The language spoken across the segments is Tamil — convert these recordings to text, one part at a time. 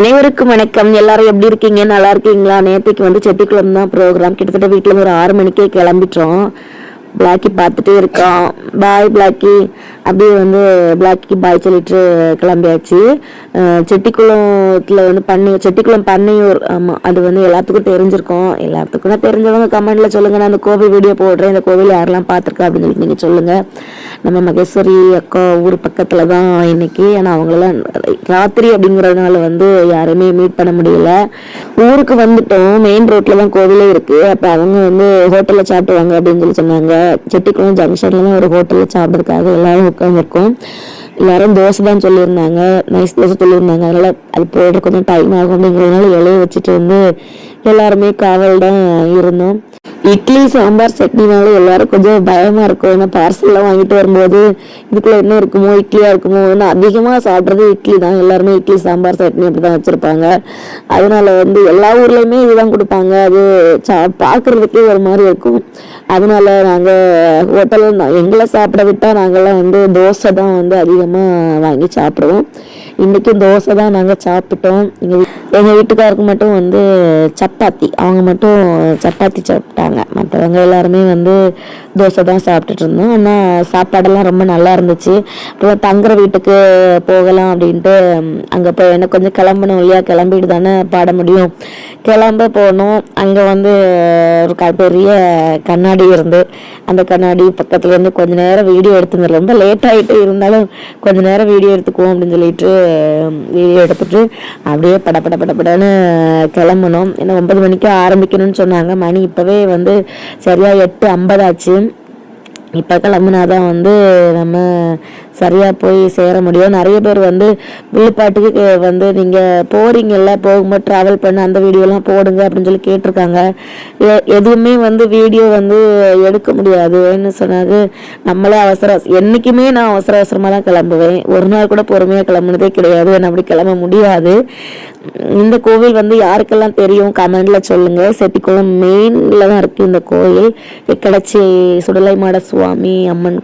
அனைவருக்கும் வணக்கம். எல்லாரும் எப்படி இருக்கீங்க? நல்லா இருக்கீங்களா? நேற்றுக்கு வந்து செட்டிக்குளம் தான் ப்ரோக்ராம் கிட்டத்தட்ட வீட்டில் ஒரு ஆறு மணிக்கே கிளம்பிட்டோம். பிளாக்கி பார்த்துட்டே இருக்கோம். Bye Blackie. அப்படியே வந்து பிளாக்கி பாய் சொல்லிட்டு கிளம்பியாச்சு. செட்டிக்குளத்தில் வந்து பண்ணி செட்டிக்குளம் பண்ணையூர் ஆமாம் அது வந்து எல்லாத்துக்கும் தெரிஞ்சிருக்கோம். எல்லாத்துக்கும் தான் தெரிஞ்சவங்க கமெண்ட்டில் சொல்லுங்கள் நான் அந்த கோவில் வீடியோ போடுறேன். இந்த கோவில் யாரெல்லாம் பார்த்துருக்கா அப்படின்னு சொல்லிட்டு நீங்கள் சொல்லுங்கள் நம்ம மகேஸ்வரி அக்கா ஊர் பக்கத்தில் தான் இன்னைக்கு. ஆனால் அவங்களெல்லாம் ராத்திரி அப்படிங்கிறதுனால வந்து யாருமே மீட் பண்ண முடியல. ஊருக்கு வந்துட்டோம். மெயின் ரோட்டில் தான் கோவிலே இருக்குது அப்போ அவங்க வந்து ஹோட்டலில் சாப்பிடுவாங்க அப்படின்னு சொல்லி சொன்னாங்க. செட்டிக்குளம் ஜங்ஷன்ல தான் ஒரு ஹோட்டலில் சாப்பிட்றதுக்காக எல்லாரும் உட்காந்துருக்கோம் எல்லாரும் தோசை தான் சொல்லியிருந்தாங்க. நைஸ் தோசை சொல்லியிருந்தாங்க. அதனால அது போயிட்டு கொஞ்சம் டைம் ஆகும் அப்படிங்கிறதுனால இலைய வச்சுட்டு வந்து எல்லாருமே காவல் தான் இருந்தோம். இட்லி சாம்பார் சட்னினாலும் எல்லாரும் கொஞ்சம் பயமா இருக்கும். ஏன்னா பார்சல்லாம் வாங்கிட்டு வரும்போது இதுக்குள்ள என்ன இருக்குமோ இட்லியா இருக்குமோ ஏன்னா அதிகமா சாப்பிட்றது இட்லி தான். எல்லாருமே இட்லி சாம்பார் சட்னி அப்படிதான் வச்சிருப்பாங்க. அதனால வந்து எல்லா ஊர்லயுமே இதுதான் கொடுப்பாங்க. அது சா பார்க்கறதுக்கே ஒரு மாதிரி இருக்கும். அதனால நாங்கள் ஹோட்டல்ல எங்களை சாப்பிட விட்டால் நாங்கள்லாம் வந்து தோசை தான் வந்து அதிகமாக வாங்கி சாப்பிடுவோம். இன்றைக்கும் தோசை தான் நாங்கள் சாப்பிட்டோம். எங்கள் எங்கள் வீட்டுக்காருக்கு மட்டும் வந்து சப்பாத்தி. அவங்க மட்டும் சப்பாத்தி சாப்பிட்டாங்க. மற்றவங்க எல்லாருமே வந்து தோசை தான் சாப்பிட்டுட்டு இருந்தோம். ஆனால் சாப்பாடெல்லாம் ரொம்ப நல்லா இருந்துச்சு. அப்புறம் தங்குற வீட்டுக்கு போகலாம் அப்படின்ட்டு அங்கே போய் எனக்கு கொஞ்சம் கிளம்பணும். இல்லையா கிளம்பிட்டு தானே பாட முடியும். கிளம்ப போனோம். அங்கே வந்து ஒரு க- பெரிய கண்ணாடி இருந்து அந்த கண்ணாடி பக்கத்தில் இருந்து கொஞ்ச நேரம் வீடியோ எடுத்துருந்தேன் ரொம்ப லேட் ஆகிட்டு இருந்தாலும் கொஞ்ச நேரம் வீடியோ எடுத்துக்குவோம் அப்படின்னு சொல்லிட்டு வீடியோ எடுத்துட்டு அப்படியே பட பட பட படன்னு கிளம்பணும் ஏன்னா ஒன்பது மணிக்கு ஆரம்பிக்கணும்னு சொன்னாங்க. மணி இப்போவே வந்து சரியாக எட்டு ஐம்பதாச்சு இப்போ கிளம்புனா தான் வந்து நம்ம சரியாக போய் சேர முடியும். நிறைய பேர் வந்து விழுப்பாட்டுக்கு வந்து நீங்கள் போகிறீங்கல்ல போகும்போது ட்ராவல் பண்ண அந்த வீடியோலாம் போடுங்க அப்படின்னு சொல்லி கேட்டிருக்காங்க. எதுவுமே வந்து வீடியோ வந்து எடுக்க முடியாது. என்ன சொன்னாங்க நம்மளே அவசர என்றைக்குமே நான் அவசர அவசரமாக தான் கிளம்புவேன். ஒரு நாள் கூட பொறுமையாக கிளம்புனதே கிடையாது. நான் அப்படி கிளம்ப முடியாது. இந்த கோவில் வந்து யாருக்கெல்லாம் தெரியும்? கமெண்டில் சொல்லுங்கள் செட்டிக்குளம் மெயின்ல தான் இருக்குது இந்த கோயில் எக்கடச்சி சுடலை மாட சுவாமி அம்மன்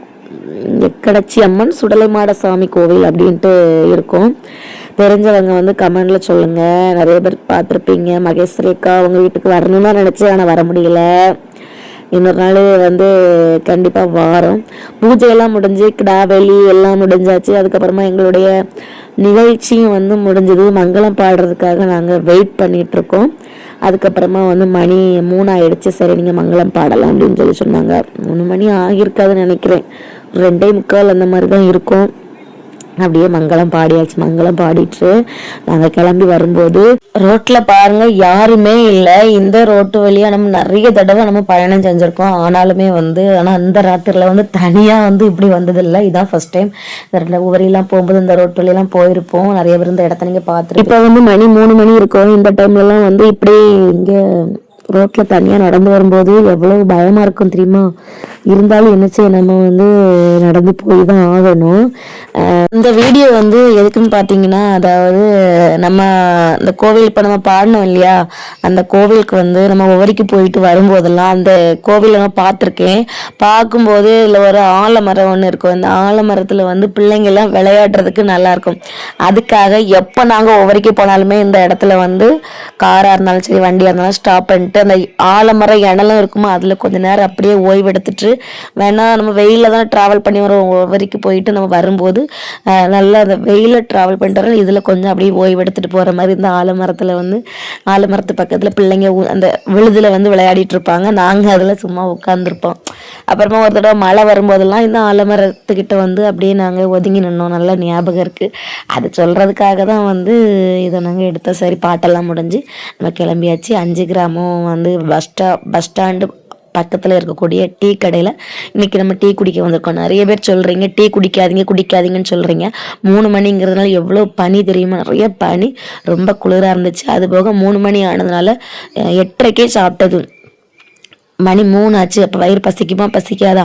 எக்கடச்சி அம்மன் சுடலை மாட சாமி கோவில் அப்படின்ட்டு இருக்கும். தெரிஞ்சவங்க வந்து கமெண்டில் சொல்லுங்கள் நிறைய பேர் பார்த்துருப்பீங்க. மகேஸ்வரிக்கா அவங்க வீட்டுக்கு வரணும்னு தான் ஆனால் வர முடியல. இன்னொரு நாள் வந்து கண்டிப்பாக வாரம். பூஜையெல்லாம் முடிஞ்சு கிடாவெளி எல்லாம் முடிஞ்சாச்சு. அதுக்கப்புறமா எங்களுடைய நிகழ்ச்சியும் வந்து முடிஞ்சது. மங்களம் பாடுறதுக்காக நாங்கள் வெயிட் பண்ணிகிட்ருக்கோம் இருக்கோம். அதுக்கப்புறமா வந்து மணி மூணு ஆயிடுச்சு சரி நீங்கள் மங்களம் பாடலாம் அப்படின்னு சொல்லி சொன்னாங்க. மூணு மணி ஆகியிருக்காதுன்னு நினைக்கிறேன். ரெண்டே முக்கால் அந்த மாதிரி தான் இருக்கும். அப்படியே மங்களம் பாடியாச்சு. மங்களம் பாடிட்டு நாங்கள் கிளம்பி வரும்போது ரோட்டில் பாருங்க யாருமே இல்லை. இந்த ரோட்டு வழியாக நம்ம நிறைய தடவை நம்ம பயணம் செஞ்சுருக்கோம். ஆனாலுமே வந்து ஆனால் அந்த ராத்திரியில் வந்து தனியாக வந்து இப்படி வந்ததில்லை. இதான் ஃபஸ்ட் டைம் இந்த உவரிலாம் போகும்போது இந்த ரோட்டு வழியெல்லாம் போயிருப்போம். நிறைய பேர் இந்த இடத்த நீங்கள் பார்த்துருப்போம் இப்போ வந்து மணி மூணு மணி இருக்கும். இந்த டைம்லலாம் வந்து இப்படி இங்கே ரோட்ல தனியா நடந்து வரும்போது எவ்வளவு பயமா இருக்கும் தெரியுமா? இருந்தாலும் என்ன செய்ய நம்ம வந்து நடந்து போய் தான் ஆகணும் இந்த வீடியோ வந்து எதுக்குன்னு பார்த்தீங்கன்னா அதாவது நம்ம இந்த கோவில் இப்போ நம்ம பாடினோம் இல்லையா? அந்த கோவிலுக்கு வந்து நம்ம ஒவ்வொருக்கு போயிட்டு வரும்போதெல்லாம் அந்த கோவிலை நான் பார்த்துருக்கேன் பார்க்கும்போது இதில் ஒரு ஆலமரம் ஒன்று இருக்கும். அந்த ஆலமரத்தில் வந்து பிள்ளைங்கள்லாம் விளையாடுறதுக்கு நல்லா இருக்கும் அதுக்காக எப்போ நாங்கள் ஒவ்வொருக்கு போனாலுமே இந்த இடத்துல வந்து காராக இருந்தாலும் சரி வண்டியாக இருந்தாலும் ஸ்டாப் பண்ணிட்டு அந்த ஆலமரம் இணலும் இருக்குமோ அதில் கொஞ்ச நேரம் அப்படியே ஓய்வு எடுத்துட்டு நம்ம வெயிலில் தான் ட்ராவல் பண்ணி வரோம் வரைக்கும் போயிட்டு நம்ம வரும்போது நல்லா அந்த வெயிலில் ட்ராவல் பண்ணிட்டு வரோம் இதில் கொஞ்சம் அப்படியே ஓய்வு போகிற மாதிரி இந்த ஆலமரத்தில் வந்து ஆலமரத்து பக்கத்தில் பிள்ளைங்க அந்த விழுதில் வந்து விளையாடிட்டு இருப்பாங்க. நாங்கள் அதில் சும்மா உட்காந்துருப்போம் அப்புறமா ஒரு தடவை மழை வரும்போதெல்லாம் இந்த ஆலமரத்துக்கிட்ட வந்து அப்படியே நாங்கள் ஒதுங்கி நின்னோம். நல்லா ஞாபகம் இருக்குது அது சொல்கிறதுக்காக தான் வந்து இதை நாங்கள் எடுத்தோம். சரி பாட்டெல்லாம் முடிஞ்சு நம்ம கிளம்பியாச்சு. அஞ்சு கிராமம் வந்து பஸ் ஸ்டா பஸ் ஸ்டாண்டு பக்கத்தில் இருக்கக்கூடிய டீ கடையில் இன்றைக்கி நம்ம டீ குடிக்க வந்திருக்கோம். நிறைய பேர் சொல்கிறீங்க டீ குடிக்காதீங்க குடிக்காதீங்கன்னு சொல்கிறீங்க மூணு மணிங்கிறதுனால எவ்வளோ பனி தெரியுமா? நிறைய பனி ரொம்ப குளிராக இருந்துச்சு. அது போக மூணு மணி ஆனதுனால எட்டரைக்கே சாப்பிட்டது. மணி மூணு ஆச்சு. அப்போ வயிறு பசிக்குமா? பசிக்காதா?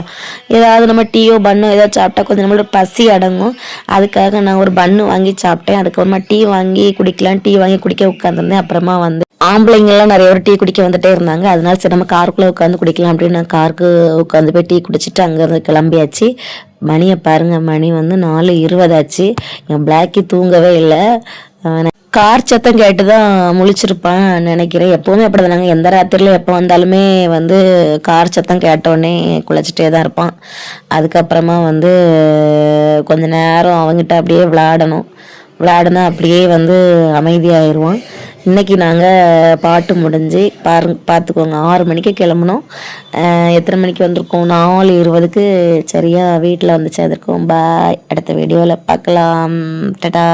ஏதாவது நம்ம டீயோ பண்ணோ ஏதாவது சாப்பிட்டா கொஞ்சம் நம்மளோட பசி அடங்கும். அதுக்காக நான் ஒரு பன்னு வாங்கி சாப்பிட்டேன். அதுக்கப்புறமா டீ வாங்கி குடிக்கலாம் டீ வாங்கி குடிக்க உட்காந்துருந்தேன் அப்புறமா வந்து ஆம்பளைங்கள்லாம் நிறைய பேர் டீ குடிக்க வந்துட்டே இருந்தாங்க. அதனால சரி நம்ம காருக்குள்ளே உட்காந்து குடிக்கலாம் அப்படின்னு நான் காருக்கு உட்காந்து போய் டீ குடிச்சிட்டு அங்கேருந்து கிளம்பியாச்சு. மணியை பாருங்கள் மணி வந்து நாலு இருபதாச்சு என் பிளாக்கி தூங்கவே இல்லை. கார் சத்தம் கேட்டு தான் முழிச்சிருப்பான் நினைக்கிறேன். எப்போவுமே அப்படி நாங்கள் எந்த ராத்திரியில் எப்போ வந்தாலுமே வந்து கார் சத்தம் கேட்டோடனே குளிச்சிட்டே தான் இருப்பான். அதுக்கப்புறமா வந்து கொஞ்ச நேரம் அவங்ககிட்ட அப்படியே விளாடணும் விளாடுனா அப்படியே வந்து அமைதியாயிருவான். இன்றைக்கி நாங்கள் பாட்டு முடிஞ்சு பாரு பார்த்துக்கோங்க ஆறு மணிக்கு கிளம்புனோம். எத்தனை மணிக்கு வந்திருக்கோம்? நாலு இருபதுக்கு சரியாக வீட்டில் வந்து சேர்ந்துருக்கோம். பாய் அடுத்த வீடியோவில் பார்க்கலாம் டடா.